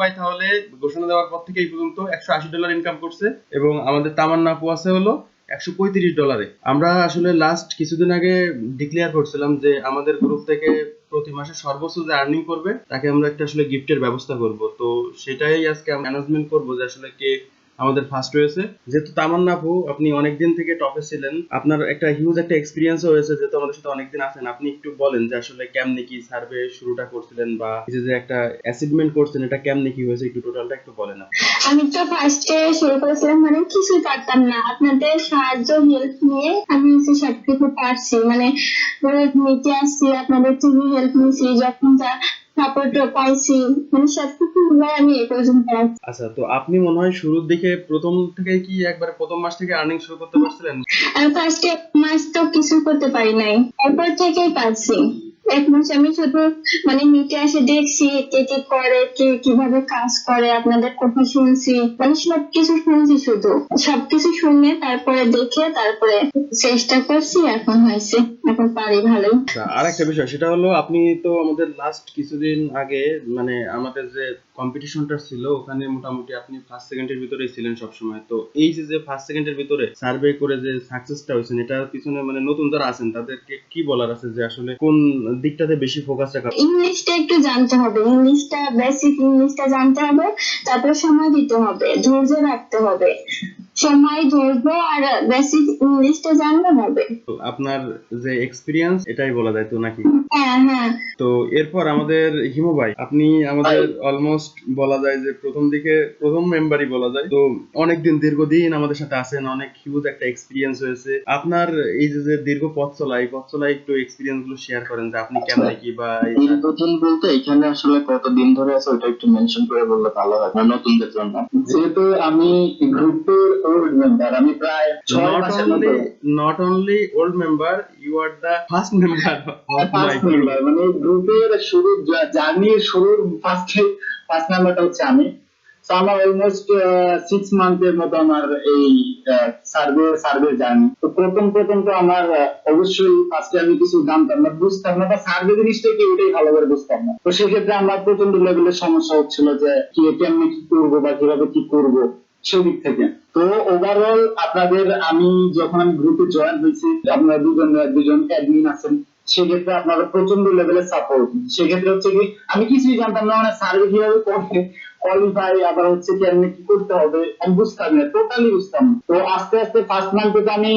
ভাই, তাহলে ঘোষণা দেওয়ার পর থেকে এই পর্যন্ত একশো আশি ডলার ইনকাম করছে এবং আমাদের তামান্না আপু হলো একশো পঁয়ত্রিশ ডলারে আমরা আসলে লাস্ট কিছুদিন আগে ডিক্লেয়ার করছিলাম যে আমাদের গ্রুপ থেকে প্রতি মাসে সর্বোচ্চ যে আর্নিং করবে, তাকে আমরা একটা আসলে গিফটের ব্যবস্থা করব। তো সেটাই আজকে অ্যানাউন্সমেন্ট করব যে আসলে কে আমাদের ফার্স্ট হয়েছে যেহেতু তামান্না আপু, আপনি অনেকদিন থেকে টপে ছিলেন, আপনার একটা হিউজ একটা এক্সপিরিয়েন্স হয়েছে, যেহেতু আমাদের সাথে অনেকদিন আছেন। আপনি একটু বলেন যে আসলে কেমনে কি সার্ভে শুরুটা করছিলেন বা যে যে একটা অ্যাচিভমেন্ট করছেন, এটা কেমনে কি হয়েছে? একটু টোটালটা একটু বলেন। আমি তো ফার্স্টে শুরু করেছিলাম মানে কিছুই পারতাম না। আপনাদের সাহায্য হেল্প নিয়ে আমি হচ্ছে সবকিছু পারছি। মানে নিতে আসছি, আপনাদের থেকে হেল্প নিয়েছি, যখন যা সাপোর্ট পাইছি। মানে সবকিছু মিলাই আমি এই পর্যন্ত। আচ্ছা তো আপনি মনে হয় শুরুর দিকে প্রথম থেকে কি একবারে প্রথম মাস থেকে আর্নিং শুরু করতে পারছিলেন? আমি ফার্স্টে মাস তো কিছু করতে পারি নাই। এরপর থেকেই পারছি এক মাস আমি শুধু মানে নিতে আসে দেখছি কে কি করে, কে কীভাবে কাজ করে, আপনাদের কথা শুনছি। মানে সবকিছু শুনছি শুধু। সবকিছু শুনে তারপরে দেখে তারপরে চেষ্টা করছি, এখন হয়েছে। এখন পারি আচ্ছা আর একটা বিষয়, সেটা হলো আপনি তো আমাদের লাস্ট কিছুদিন আগে মানে আমাদের যে কম্পিটিশনটা ছিল, ওখানে মোটামুটি আপনি ফার্স্ট সেকেন্ডের ভিতরেই ছিলেন সবসময়। তো এই যে যে ফার্স্ট সেকেন্ডের ভিতরে সার্ভে করে যে সাকসেসটা হয়েছেন এটার পিছনে মানে নতুন যারা আছেন, তাদেরকে কি বলার আছে যে আসলে কোন দিকটাতে বেশি ফোকাস রাখা ইংলিশটা একটু জানতে হবে। ইংলিশটা বেসিক ইংলিশটা জানতে হবে, তারপর সময় দিতে হবে, ধৈর্য রাখতে হবে। সময় ধৈর্য আর বেসিক ইংলিশটা জানলে হবে। আপনার যে এক্সপিরিয়েন্স এটাই বলা যায় তো নাকি? হ্যাঁ হ্যাঁ। তো এরপর আমাদের হিমু ভাই আপনি আমাদের অলমোস্ট বলা যায় যে প্রথম দিকে প্রথম মেম্বারই বলা যায়। তো অনেকদিন দীর্ঘদিন আমাদের সাথে আছেন অনেক হিউজ একটা এক্সপিরিয়েন্স হয়েছে। আপনার এই যে যে দীর্ঘ পথ চলা এই পথ চলা একটু এক্সপিরিয়েন্সগুলো শেয়ার করেন যে আপনি কেমন কি বা দীর্ঘদিন বলতে এখানে আসলে কতদিন ধরে আছে ওটা একটু মেনশন করে বললে ভালো হয় নতুনদের জন্য। যেহেতু আমি গ্রুপের ওল্ড মেম্বার আমি প্রায় not only not only old member you are the first member of my group. মানে গ্রুপের শুরু জার্নির শুরুর ফার্স্ট ফার্স্ট নাম্বারটা হচ্ছে আমি। আমার অলমোস্ট সিক্স মান্থের মতো আমার এই সার্ভে সার্ভে জার্নি তো প্রথম প্রথম তো আমার আহ, অবশ্যই ফার্স্টে আমি কিছু জানতাম না বুঝতাম না বা সার্ভে জিনিসটা কি ওটাই ভালো করে বুঝতাম না। তো সেক্ষেত্রে আমার প্রচণ্ড লেভেলের সমস্যা হচ্ছিল যে কি কেমনে কি করব বা কীভাবে কি করব। সেদিক থেকে তো ওভারঅল আপনাদের আমি যখন আমি গ্রুপে জয়েন হয়েছি, আপনারা দুজন দুজন অ্যাডমিন আছেন, সেক্ষেত্রে আপনারা প্রচণ্ড লেভেলের সাপোর্ট সেক্ষেত্রে হচ্ছে কি, আমি কিছুই জানতাম না মানে সার্ভে কীভাবে করে কোয়ালিফাই আবার হচ্ছে কি আমি কি করতে হবে, আমি বুঝতাম না টোটালি বুঝতাম। তো আস্তে আস্তে ফার্স্ট মান্থে আমি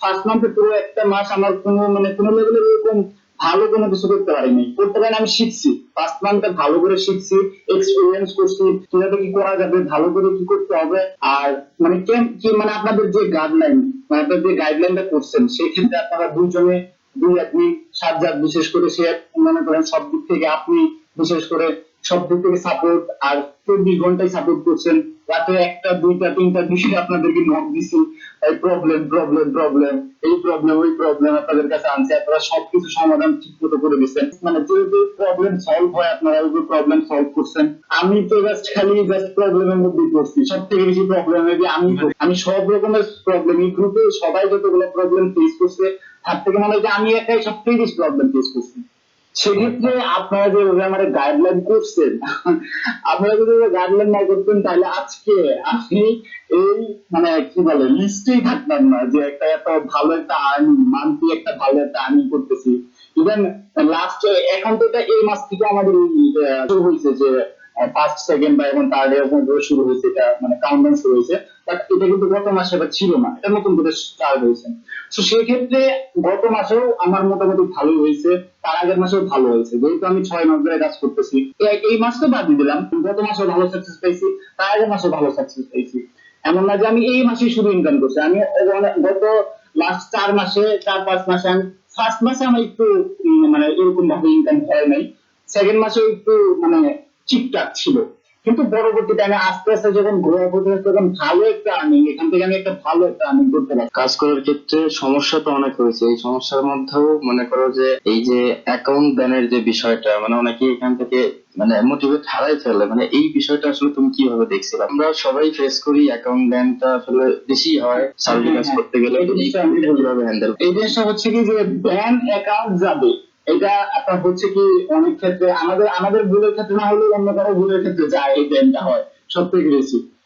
ফার্স্ট মান্থে পুরো একটা মাস আমার কোনো মানে কোনো লেভেলের এরকম ভালো কোনো কিছু করতে পারিনি। করতে পারি আমি শিখছি। ফার্স্ট মান্থে ভালো করে শিখছি এক্সপিরিয়েন্স করছি, কীভাবে কি করা যাবে, ভালো করে কি করতে হবে, আর মানে কি মানে আপনাদের যে গাইডলাইন মানে আপনাদের যে গাইডলাইনটা করছেন সেই ক্ষেত্রে আপনারা দুজনে দুই আপনি সাত জাত বিশেষ করে সে মনে করেন সব দিক থেকে আপনি বিশেষ করে সব দিক থেকে সাপোর্ট আর চব্বিশ ঘন্টায় সাপোর্ট করছেন। রাতে একটা দুইটা তিনটা বিষয়ে আপনাদেরকে নক দিছি। এই প্রবলেম প্রবলেম প্রবলেম এই প্রবলেম ওই প্রবলেম আপনাদের কাছে আনছে। আপনারা সবকিছু সমাধান ঠিক মতো করে দিচ্ছেন। মানে যে যে প্রবলেম সলভ হয় আপনারা ওই প্রবলেম সলভ করছেন। আমি তো জাস্ট খালি জাস্ট প্রবলেমের মধ্যে পড়ছি। সব থেকে বেশি প্রবলেম যে আমি আমি সব রকমের প্রবলেম এই গ্রুপে সবাই যতগুলো প্রবলেম ফেস করছে তার থেকে মনে হয় যে আমি একাই সব থেকে বেশি প্রবলেম ফেস করছি। সেক্ষেত্রে আপনারা যে আমার গাইডলাইন করছেন, আপনারা যদি গাইডলাইন না করতেন তাহলে আজকে আপনি এই মানে কি বলে লিস্টেই থাকতাম না যে একটা এত ভালো একটা আর্নিং মান্থলি একটা ভালো একটা আর্নিং করতেছি। ইভেন লাস্ট এখন তো এই মাস থেকে আমাদের শুরু হয়েছে যে ফার্স্ট সেকেন্ড বা এখন থার্ড এরকম করে শুরু হয়েছে এটা মানে কাউন্টডাউন শুরু হয়েছে। বাট এটা কিন্তু গত মাসে এটা ছিল না, এটা নতুন করে স্টার্ট হয়েছে। তো সেই ক্ষেত্রে গত মাসেও আমার মোটামুটি ভালো হয়েছে, তার আগের মাসেও ভালো হয়েছে। যেহেতু আমি ছয় মাস ধরে কাজ করতেছি এই- মাসটা বাদ দিয়ে দিলাম, গত মাসেও ভালো সাকসেস পাইছি, তার আগের মাসেও ভালো সাকসেস পাইছি। এমন না যে আমি এই মাসেই শুধু ইনকাম করছি, আমি মানে গত লাস্ট চার মাসে, চার, পাঁচ মাসে আমি ফার্স্ট মাসে আমার একটু মানে এরকম ভাবে ইনকাম হয় নাই। সেকেন্ড মাসেও একটু মানে ঠিকঠাক ছিল। কিন্তু পরবর্তীতে আমি আস্তে আস্তে যখন গ্রো করতে তখন ভালো একটা আর্নিং এখান থেকে আমি একটা ভালো একটা আর্নিং করতে পারি কাজ করার ক্ষেত্রে সমস্যা তো অনেক হয়েছে। এই সমস্যার মধ্যেও মনে করো যে এই যে অ্যাকাউন্ট ব্যানের যে বিষয়টা মানে অনেকে এখান থেকে মানে মোটিভেট হারাই ফেলে। মানে এই বিষয়টা আসলে তুমি কীভাবে দেখছিলে? আমরা সবাই ফেস করি অ্যাকাউন্ট ব্যানটা আসলে বেশি হয়। সার্ভিস কাজ করতে গেলে এই জিনিসটা হচ্ছে কি যে ব্যাংক অ্যাকাউন্ট যাবে এটা আপনার হচ্ছে কি অনেক ক্ষেত্রে আমাদের আমাদের ভুলের ক্ষেত্রে না হলেও অন্য কারও ভুলের ক্ষেত্রে যায় এই ব্যানটা হয় সব থেকে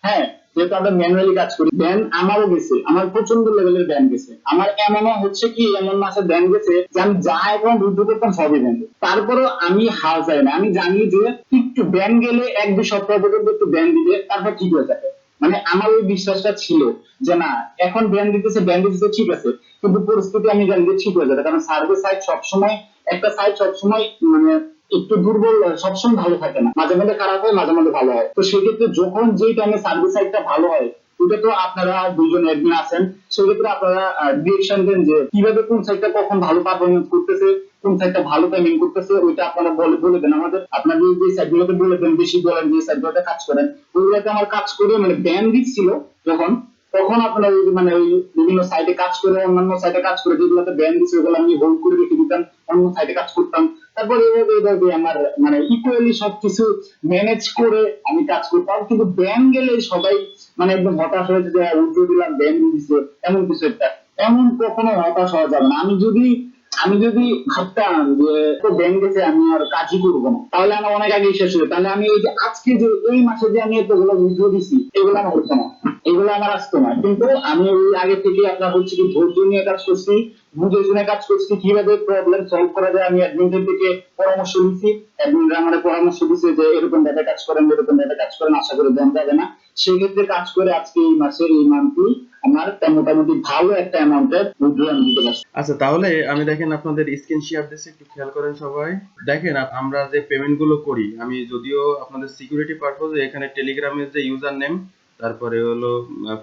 হ্যাঁ যেহেতু আমরা ম্যানুয়ালি কাজ করি ব্যান আমারও গেছে, আমার প্রচণ্ড লেভেলের ব্যান গেছে। আমার এমনও হচ্ছে কি, এমন মাসে ব্যান গেছে যে আমি যা অ্যাকাউন্ট উইথড্র করতাম সবই ব্যান তারপরেও আমি হাল চাই না, আমি জানি যে একটু ব্যান গেলে এক দুই সপ্তাহ পর্যন্ত একটু ব্যান দিবে তারপর ঠিক হয়ে যাবে। মানে আমার ওই বিশ্বাসটা ছিল যে না, এখন ব্যান দিতেছে ব্যান দিতেছে, ঠিক আছে। কিন্তু পরিস্থিতি আমি জানি যে ঠিক হয়ে যাবে। কারণ সার্ভিস সাইট সবসময়, একটা সাইট সবসময় মানে একটু দুর্বল, সবসময় ভালো থাকে না। মাঝে মাঝে খারাপ হয়, মাঝে মাঝে ভালো হয়। তো সেক্ষেত্রে যখন যেই টাইমে সার্ভিস সাইটটা ভালো হয় ওটা তো আপনারা দুইজন অ্যাডমিন আছেন, সেক্ষেত্রে আপনারা ডিরেকশন দেন যে কীভাবে কোন সাইটটা কখন ভালো পারফরমেন্স করতেছে, কোন সাইটটা ভালো পেমেন্ট করতেছে, ওইটা আপনারা বলে বলে দেন। আমাদের, আপনাদের যে সাইটগুলোতে বলে দেন, বেশি বলেন, যে সাইটগুলোতে কাজ করেন ওইগুলোতে আমার কাজ করে মানে ব্যান দিচ্ছিল যখন তখন আপনারা যদি মানে ওই বিভিন্ন সাইটে কাজ করে, অন্যান্য সাইটে কাজ করে, যেগুলোতে ব্যান দিচ্ছে ওগুলো আমি হোল্ড করে রেখে দিতাম, অন্য সাইটে কাজ করতাম। তারপর এইভাবে এইভাবে আমার মানে ইকুয়ালি সবকিছু ম্যানেজ করে আমি কাজ করতাম। কিন্তু ব্যান গেলে সবাই মানে একদম হতাশ হয়েছে যে উঠে দিলাম ব্যান দিচ্ছে এমন কিছু একটা। এমন কখনো হতাশ হওয়া যাবে না। আমি যদি আমি যদি ভাবতাম যে ব্যাংক গেছে, আমি আর কাজই করব না। তাহলে আমার অনেক আগে শেষ হয়ে তাহলে আমি ওই যে আজকে যে এই মাসে যে আমি এতগুলো উদ্যোগ দিছি, এগুলো আমার হতো না। এগুলো আমার আসতো না। কিন্তু আমি ওই আগে থেকে আপনার হচ্ছে কি, ধৈর্য নিয়ে কাজ করছি। বুঝে শুনে কাজ করছি, কীভাবে প্রবলেম সলভ করা যায়, আমি অ্যাডমিনদের থেকে পরামর্শ নিচ্ছি অ্যাডমিনরা আমার পরামর্শ দিচ্ছে যে এরকম ভাবে কাজ করেন, এরকম ভাবে কাজ করেন, আশা করি দেন যাবে না। সেক্ষেত্রে কাজ করে আজকে এই মাসের এই মান্থলি আমার মোটামুটি ভালো একটা অ্যামাউন্টের উইথড্র আমি দিতে পারছি। আচ্ছা তাহলে আমি দেখেন আপনাদের স্ক্রিন শেয়ার দিচ্ছি, একটু খেয়াল করেন সবাই। দেখেন আমরা যে পেমেন্টগুলো করি, আমি যদিও আপনাদের সিকিউরিটি পারপোজে এখানে টেলিগ্রামের যে ইউজার নেম তারপরে হলো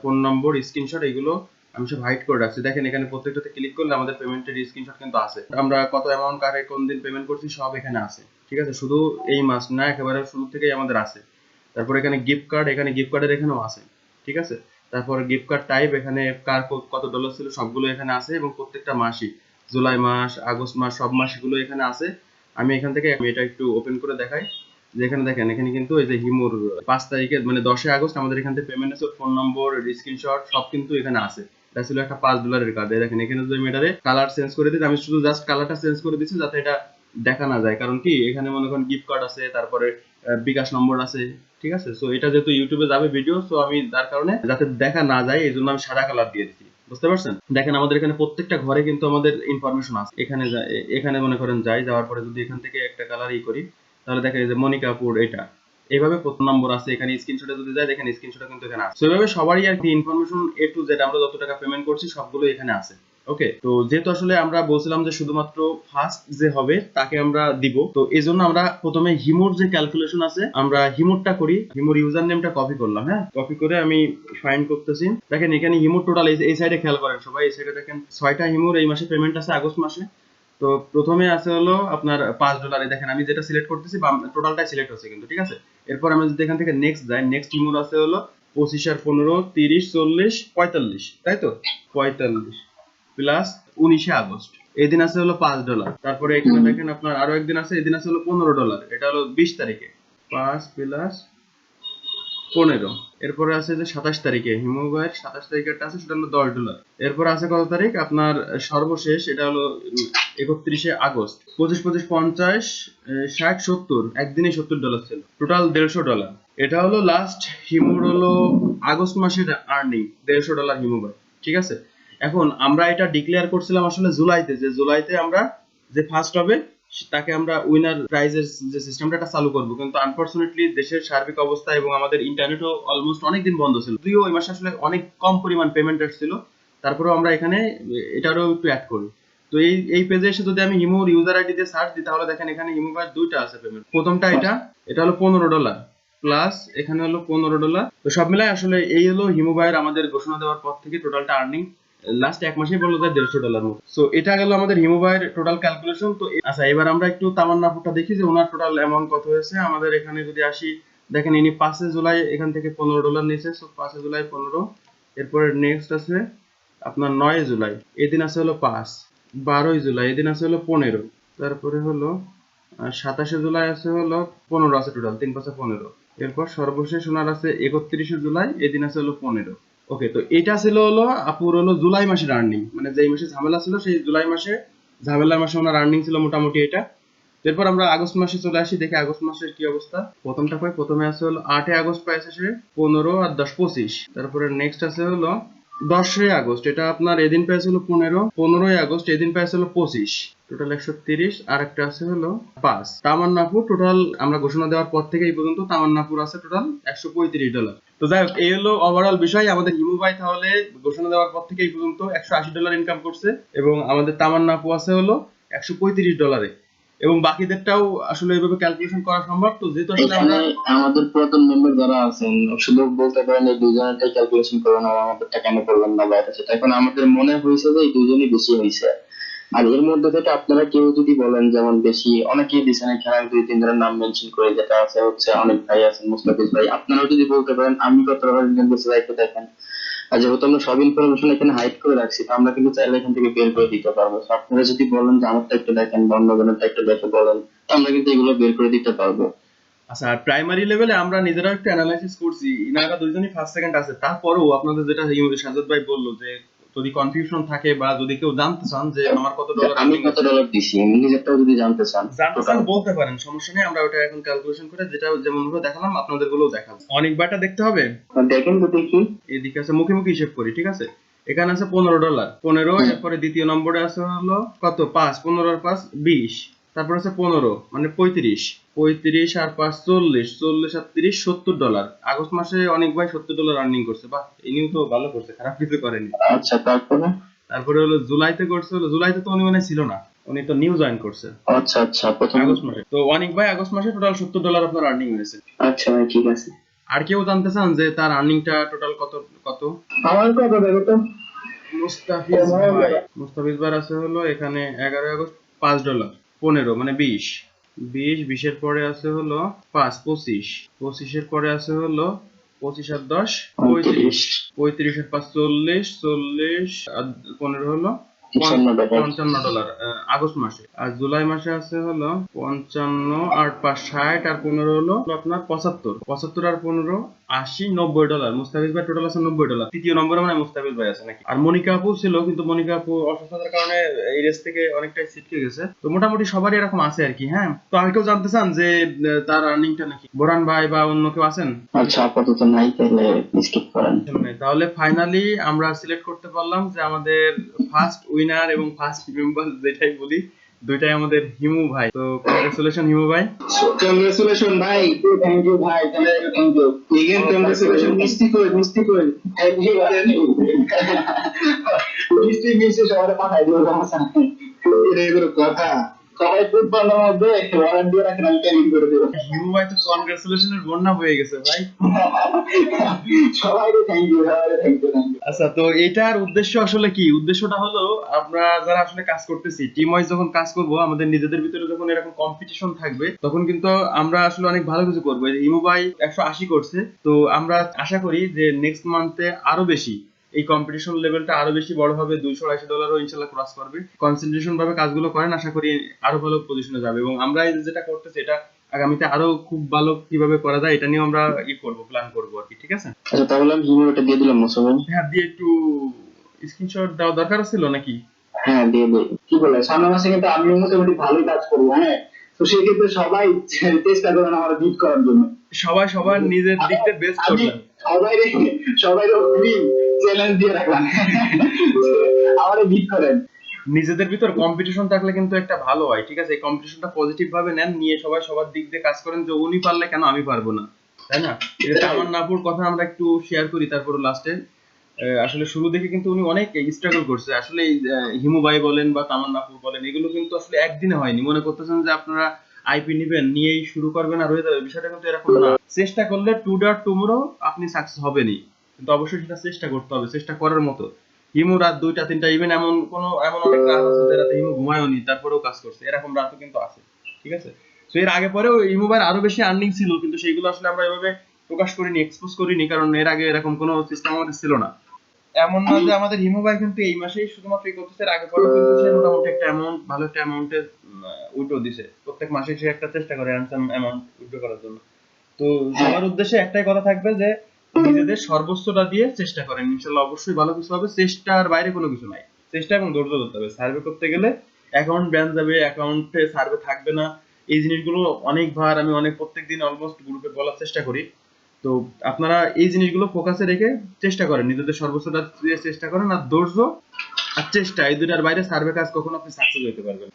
ফোন নম্বর স্ক্রিনশট এগুলো আমি সব হাইড করে রাখছি। দেখেন এখানে প্রত্যেকটাতে ক্লিক করলে আমাদের পেমেন্টের স্ক্রিনশট কিন্তু আছে। আমরা কত অ্যামাউন্ট কারে, কোন দিন পেমেন্ট করছি সব এখানে আছে। ঠিক আছে? শুধু এই মাস না, একেবারে শুরু থেকেই আমাদের আছে। তারপর এখানে গিফট কার্ড এখানে গিফট কার্ডের এখানেও আছে। ঠিক আছে? তারপর গিফট কার্ড টাইপ এখানে কার কত ডলার ছিল সবগুলো এখানে আছে এবং প্রত্যেকটা মাসই। জুলাই মাস, আগস্ট মাস, সব মাসগুলো এখানে আছে। আমি এখান থেকে আমি এটা একটু ওপেন করে দেখাই। যেখানে দেখেন, এখানে কিন্তু এই যে হিমুর পাঁচ তারিখে মানে দশই আগস্ট আমাদের এখান থেকে পেমেন্ট আছে ফোন নম্বর স্ক্রিনশট সব কিন্তু এখানে আছে। এটা ছিল একটা পাঁচ ডলারের কার্ড দেখেন, এখানে যদি আমি কালার চেঞ্জ করে দিই, আমি শুধু জাস্ট কালারটা চেঞ্জ করে দিচ্ছি যাতে এটা দেখা না যায়। কারণ কি, এখানে মনে করেন গিফট কার্ড আছে, তারপরে বিকাশ নম্বর আছে, ঠিক আছে? সো এটা যেহেতু ইউটিউবে যাবে ভিডিও সো আমি যার কারণে যাতে দেখা না যায় এই জন্য আমি সাদা কালার দিয়ে দিচ্ছি। বুঝতে পারছেন? দেখেন, আমাদের এখানে প্রত্যেকটা ঘরে কিন্তু আমাদের ইনফরমেশন আছে। এখানে এখানে মনে করেন যাই, যাওয়ার পরে যদি এখান থেকে একটা কালার ই করি, তাহলে দেখেন এই যে মনিকাপুর এটা। এইভাবে প্রথম নম্বর আছে, এখানে স্ক্রিনশটে যদি যায়, দেখেন স্ক্রিনশটে কিন্তু এখানে আছে। এইভাবে সবারই আর কি ইনফরমেশন এ টু জেড আমরা যত টাকা পেমেন্ট করছি, সবগুলো এখানে আছে। ওকে তো যেহেতু আসলে আমরা বলছিলাম যে শুধুমাত্র ফার্স্ট যে হবে, তাকে আমরা দিব। তো এই জন্য আমরা প্রথমে হিমোর যে ক্যালকুলেশন আছে, আমরা হিমোরটা করি। হিমোর ইউজার নেমটা কপি করলাম হ্যাঁ? কপি করে আমি ফাইন্ড করতেছি। দেখেন এখানে হিমোর টোটাল এই সাইডে খেয়াল করেন সবাই। এই সাইডে দেখেন ছয়টা হিমোর এই মাসে পেমেন্ট আছে, আগস্ট মাসে। তো প্রথমে আছে হলো আপনার পাঁচ ডলারে দেখেন আমি যেটা সিলেক্ট করতেছি টোটালটাই সিলেক্ট হচ্ছে কিন্তু ঠিক আছে? এরপর আমি যদি এখান থেকে নেক্সট যাই নেক্সট হিমোর আছে হলো পঁচিশ আর পনেরো তিরিশ চল্লিশ পঁয়তাল্লিশ তাই তো? পঁয়তাল্লিশ প্লাস উনিশে আগস্ট। এই দিন আছে হলো পাঁচ ডলার তারপরে এখানে দেখেন আপনার আরও একদিন আছে এই দিন আছে হলো পনেরো ডলার এটা হলো বিশ তারিখে। পাঁচ প্লাস পনেরো। এরপরে আছে যে সাতাশ তারিখে হিমোবাইয়ের সাতাশ তারিখেরটা আছে, সেটা হলো দশ ডলার এরপর আছে কত তারিখ? আপনার সর্বশেষ এটা হলো একত্রিশে আগস্ট। পঁচিশ পঁচিশ, পঞ্চাশ ষাট, সত্তর, একদিনে সত্তর ডলার ছিল। টোটাল দেড়শো ডলার এটা হলো লাস্ট হিমোর হলো আগস্ট মাসের আর্নিং দেড়শো ডলার হিমোবাই ঠিক আছে? এখন আমরা এটা ডিক্লেয়ার করছিলাম আসলে জুলাইতে, যে জুলাইতে আমরা যে ফার্স্ট হবে তাকে আমরা উইনার প্রাইজের যে সিস্টেমটা এটা চালু করব। কিন্তু আনফরচুনেটলি দেশের সার্বিক অবস্থা এবং আমাদের ইন্টারনেটও অলমোস্ট অনেক দিন বন্ধ ছিল। যদিও ওই মাসে আসলে অনেক কম পরিমাণ পেমেন্ট আসছিল, তারপরেও আমরা এখানে এটারও একটু অ্যাড করি। তো এই এই পেজে এসে যদি আমি হিমোর ইউজার আইডি দিয়ে সার্চ দিই, তাহলে দেখেন এখানে হিমো কার্ড দুইটা আছে পেমেন্ট প্রথমটা এটা এটা হলো পনেরো ডলার প্লাস এখানে হলো পনেরো ডলার তো সব মিলাই আসলে এই হলো হিমোবাইয়ের আমাদের ঘোষণা দেওয়ার পর থেকে টোটালটা আর্নিং লাস্ট এক মাসে বলল যায় দেড়শো ডলার মতো। সো এটা গেল আমাদের হিমোবাইয়ের টোটাল ক্যালকুলেশন তো আচ্ছা এবার আমরা একটু তামান্নাপুরটা দেখি যে ওনার টোটাল অ্যামাউন্ট কত হয়েছে। আমাদের এখানে যদি আসি, দেখেন ইনি পাঁচে জুলাই এখান থেকে পনেরো ডলার নিয়েছে। সো পাঁচে জুলাই পনেরো, এরপরে নেক্সট আছে আপনার নয় জুলাই, এদিন আছে হলো পাঁচ, বারোই জুলাই, এদিন আছে হলো পনেরো, তারপরে হলো সাতাশে জুলাই আছে হলো পনেরো আছে টোটাল তিন পাঁচে পনেরো, এরপর সর্বশেষ ওনার আছে একত্রিশে জুলাই, এদিন আছে হলো পনেরো। ওকে তো এটা ছিল হলো আপুর হলো জুলাই মাসের আর্নিং মানে যেই মাসে ঝামেলা ছিল, সেই জুলাই মাসে ঝামেলার মাসে ওনার আর্নিং ছিল মোটামুটি এটা। এরপর আমরা আগস্ট মাসে চলে আসি, দেখি আগস্ট মাসের কি অবস্থা। প্রথমটা পাই প্রথমে আছে হলো আটে আগস্ট পাইছে সে পনেরো আর দশ পঁচিশ। তারপরে নেক্সট আছে হলো দশই আগস্ট, এটা আপনার এদিন প্রাইস হলো পনেরো, পনেরোই আগস্ট এদিন প্রাইস হলো পঁচিশ টোটাল একশো তিরিশ আর একটা আছে হলো পাঁচ। তামান্নাপুর টোটাল আমরা ঘোষণা দেওয়ার পর থেকে এই পর্যন্ত তামান্নাপুর আছে টোটাল একশো পঁয়ত্রিশ ডলার তো যাই হোক, এই হলো ওভারঅল বিষয়, আমাদের হিমু ভাই তাহলে ঘোষণা দেওয়ার পর থেকে এই পর্যন্ত একশো আশি ডলার ইনকাম করছে এবং আমাদের তামান্নাপু আছে হলো একশো পঁয়ত্রিশ ডলারে এবং বাকিদেরটাও আসলে এইভাবে ক্যালকুলেশন করা সম্ভব? তো যেহেতু আসলে আমরা আমাদের পুরাতন মেম্বার যারা আছেন শুধু বলতে পারেন এই দুজনেরটাই ক্যালকুলেশন করবেন আর আমাদেরটা কেন করবেন না বাইরে সেটা। এখন আমাদের মনে হয়েছে যে এই দুজনই বেশি হয়েছে। আর এর মধ্যে থেকে আপনারা কেউ যদি বলেন যেমন বেশি অনেকেই দিচ্ছেন আমি দুই তিন জনের নাম মেনশন করে যেটা আছে হচ্ছে অনেক ভাই আছেন মুস্তাফিজ ভাই। আপনারাও যদি বলতে পারেন আমি কত টাকা ইনকাম করছি ভাই দেখেন? আর যেহেতু আমরা সব ইনফরমেশন এখানে হাইড করে রাখছি, তো আমরা কিন্তু চাইলে এখান থেকে বের করে দিতে পারব। আপনারা যদি বলেন যে আমারটা একটু দেখেন বা অন্য জনেরটা একটু দেখে বলেন আমরা কিন্তু এগুলো বের করে দিতে পারব। আচ্ছা প্রাইমারি লেভেলে আমরা নিজেরাও একটু অ্যানালাইসিস করছি। ইনারা দুইজনই ফার্স্ট সেকেন্ড আছে। তারপরেও আপনাদের যেটা সাজ্জাদ ভাই বলল যে যদি কনফিউশন থাকে বা যদি কেউ জানতে চান যে আমার কত ডলার আমি কত ডলার দিছি আমি নিজেরটাও যদি জানতে চান জানতে চান বলতে পারেন সমস্যা নেই আমরা ওটা এখন ক্যালকুলেশন করে যেটা যেমন ভাবে দেখালাম আপনাদেরগুলো দেখাবো অনেক বাটা দেখতে হবে। দেখেন তো দেখি। এদিকে আছে মুখে মুখে হিসেব করি ঠিক আছে? এখানে আছে পনেরো ডলার পনেরো এরপরে দ্বিতীয় নম্বরে আছে হলো কত? পাঁচ পনেরো আর পাঁচ বিশ। তারপর আছে পনেরো মানে পঁয়ত্রিশ। পঁয়ত্রিশ আর পাঁচ চল্লিশ চল্লিশ আর তিরিশ সত্তর ডলার আগস্ট মাসে অনেক ভাই সত্তর ডলার আর্নিং করছে। বাহ ইনিও তো ভালো করছে খারাপ কিছু করেনি। আচ্ছা তারপরে? তারপরে হলো জুলাইতে করছে হলো জুলাইতে তো উনি মানে ছিল না। উনি তো নিউ জয়েন করছে। আচ্ছা আচ্ছা প্রথম আগস্ট মাসে। তো অনেক ভাই আগস্ট মাসে টোটাল সত্তর ডলার আপনার আর্নিং হয়েছে। আচ্ছা ভাই ঠিক আছে। আর কেউ জানতে চান যে তার আর্নিংটা টোটাল কত কত? আমার কত দেখো তো মুস্তাফিজ ভাই মুস্তাফিজ ভাই আছে হলো এখানে এগারো আগস্ট পাঁচ ডলার পনেরো মানে বিশ। বিশ বিশের পরে আছে হলো পাঁচ পঁচিশ। পঁচিশের পরে আছে হলো পঁচিশ আর দশ পঁয়ত্রিশ। পঁয়ত্রিশ। আর পাঁচ চল্লিশ চল্লিশ আর পনেরো হলো পঞ্চান্ন ডলার। আগস্ট মাসে। আর জুলাই মাসে আছে হলো পঞ্চান্ন আর পাঁচ ষাট আর পনেরো হলো আপনার পঁচাত্তর। পঁচাত্তর আর পনেরো আশি নব্বই ডলার মুস্তাফিজ ভাই টোটাল আছে নব্বই ডলার। তৃতীয় নম্বরে মানে মুস্তাফিজ ভাই আছে নাকি? আর মনিকা আপু ছিল কিন্তু মনিকা আপু অসুস্থতার কারণে এই রেস থেকে অনেকটাই ছিটকে গেছে। তো মোটামুটি সবারই এরকম আছে আর কি হ্যাঁ? তো আর কেউ জানতে চান যে তার আর্নিংটা নাকি? বোরান ভাই বা অন্য কেউ আছেন? আচ্ছা আপাতত নাই তাহলে স্কিপ করেন। তাহলে ফাইনালি আমরা সিলেক্ট করতে পারলাম যে আমাদের ফার্স্ট উইনার এবং ফার্স্ট মেম্বার যেটাই বলি দুইটাই আমাদের হিমু ভাই। তো কংগ্রেচুলেশন হিমু ভাই। কংগ্রেচুলেশন ভাই। থ্যাংক ইউ ভাই থ্যাংক ইউ এগেন কংগ্রেচুলেশন মিষ্টি কই মিষ্টি কই? থ্যাংক ইউ মিষ্টি মিষ্টি সবার পাঠাই দিও কথা। সবাই খুব ভালো মধ্যে ওয়ারেন্ট দিয়ে রাখেন আমি পেমেন্ট করে দেবো। হিমু তো কংগ্রেচুলেশনের বন্যা হয়ে গেছে ভাই সবাইকে থ্যাংক ইউ সবাইকে থ্যাংক ইউ আচ্ছা তো এটার উদ্দেশ্য আসলে কি? উদ্দেশ্যটা হলো আমরা যারা আসলে কাজ করতেছি টিম ওয়াইজ যখন কাজ করব আমাদের নিজেদের ভিতরে যখন এরকম কম্পিটিশন থাকবে তখন কিন্তু আমরা আসলে অনেক ভালো কিছু করব। ভাই একশো আশি করছে তো আমরা আশা করি যে নেক্সট মান্থে আরও বেশি এই কম্পিটিশন লেভেলটা আরও বেশি বড় হবে দুইশো আশি ডলারও ইনশাল্লাহ ক্রস করবে। কনসেন্ট্রেশন ভাবে কাজগুলো করেন আশা করি আরও ভালো পজিশনে যাবে। এবং আমরা যেটা করতেছি এটা আগামীতে আরও খুব ভালো কীভাবে করা যায় এটা নিয়ে আমরা ই করব প্ল্যান করব আর কি ঠিক আছে? আচ্ছা তাহলে আমি হিমোর এটা দিয়ে দিলাম মোসাফির হ্যাঁ দিয়ে একটু স্ক্রিনশট দেওয়া দরকার ছিল নাকি? হ্যাঁ দিয়ে দিই। কি বলে সামনের মাসে কিন্তু আমি মোটামুটি ভালোই কাজ করব হ্যাঁ? তো সেক্ষেত্রে সবাই চেষ্টা করবেন আমার বিট করার জন্য। সবাই সবার নিজের দিক দিয়ে বেস্ট করবেন। সবাই সবাই চ্যালেঞ্জ দিয়ে রাখলাম। আমারে বিট করেন। নিজেদের ভিতর কম্পিটিশন থাকলে কিন্তু একটা ভালো হয়, ঠিক আছে? এই কম্পিটিশনটা পজিটিভ ভাবে নেন, নিয়ে সবাই সবার দিক দিয়ে কাজ করেন, যে উনি পারলে কেন আমি পারব না, তাই না? এটা তামান নাপুর কথা আমরা একটু শেয়ার করি তারপর লাস্টে আসলে শুরু থেকে কিন্তু উনি অনেক স্ট্রাগল করছে। আসলে হিমু ভাই বলেন বা তামান নাপুর বলেন, এগুলো কিন্তু আসলে একদিনে হয়নি। মনে করতেছেন যে আপনারা আইপি নিবেন, নিয়েই শুরু করবেন আর হয়ে যাবে। বিষয়টা কিন্তু এরকম না। চেষ্টা করলে টু ডট টুমোরো আপনি সাকসেস হবেনই। কিন্তু অবশ্যই সেটা চেষ্টা করতে হবে, চেষ্টা করার মতো। হিমু রাত দুইটা, তিনটা ইভেন এমন কোন, এমন অনেক রাত আছে যে রাতে হিমু ঘুমায়ওনি তারপরেও কাজ করছে। এরকম রাতও কিন্তু আছে, ঠিক আছে? তো এর আগে পরেও হিমু ভাইয়ের আরও বেশি আর্নিং ছিল, কিন্তু সেইগুলো আসলে আমরা এভাবে প্রকাশ করিনি এক্সপোজ করিনি, কারণ এর আগে এরকম কোনো সিস্টেম আমাদের ছিল না। এমন না যে আমাদের হিমু ভাই কিন্তু এই মাসেই শুধুমাত্র এই করতেছে আগে পরেও কিন্তু সে মোটামুটি একটা অ্যামাউন্ট ভালো একটা অ্যামাউন্টের উইড্রো দিছে। প্রত্যেক মাসে সে একটা চেষ্টা করে অ্যামাউন্ট উইড্রো করার জন্য। তো সবার উদ্দেশ্যে একটাই কথা থাকবে যে নিজেদের সর্বোচ্চটা দিয়ে চেষ্টা করেন। ইনশাল্লাহ অবশ্যই ভালো কিছু হবে। চেষ্টার বাইরে কোনো কিছু নাই। চেষ্টা এবং ধৈর্য ধরতে হবে। সার্ভে করতে গেলে অ্যাকাউন্ট ব্যান যাবে অ্যাকাউন্টে সার্ভে থাকবে না। এই জিনিসগুলো অনেকবার আমি অনেক প্রত্যেকদিন অলমোস্ট গ্রুপে বলার চেষ্টা করি। তো আপনারা এই জিনিসগুলো ফোকাসে রেখে চেষ্টা করেন। নিজেদের সর্বোচ্চটা দিয়ে চেষ্টা করেন। আর ধৈর্য আর চেষ্টা, এই দুটার বাইরে সার্ভে কাজ কখনো আপনি সাকসেস হতে পারবেন।